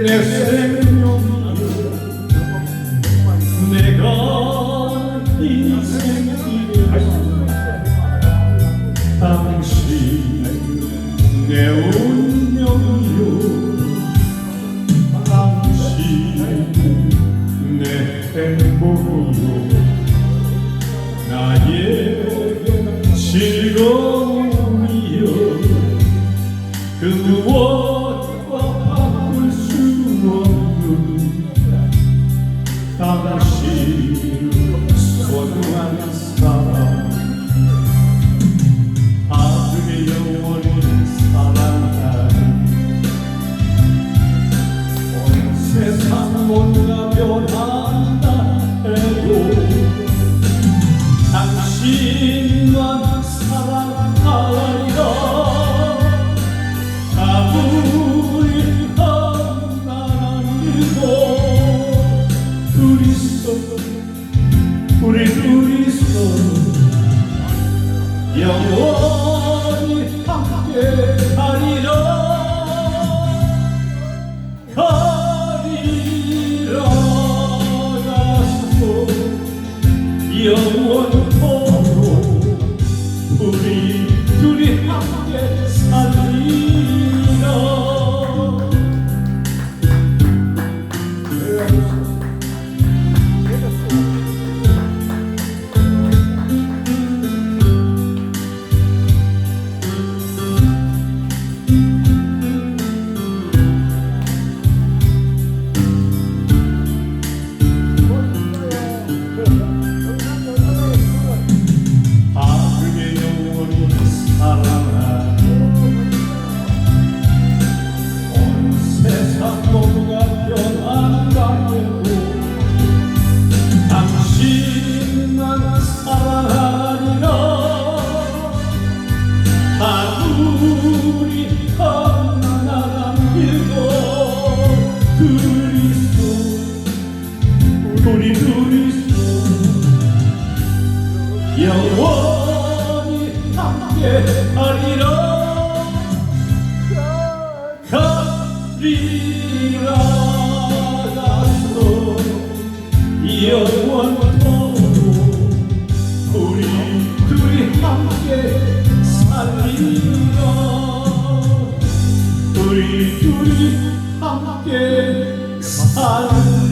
내 생명 내가 인생 당신 내 운명이요 당신 내 행복이요 나의 즐거움 영원히 함께하리라. 가리라. 가서 영원토록 우리 둘이 함께 살리라. 우리 둘이 함께 살리라.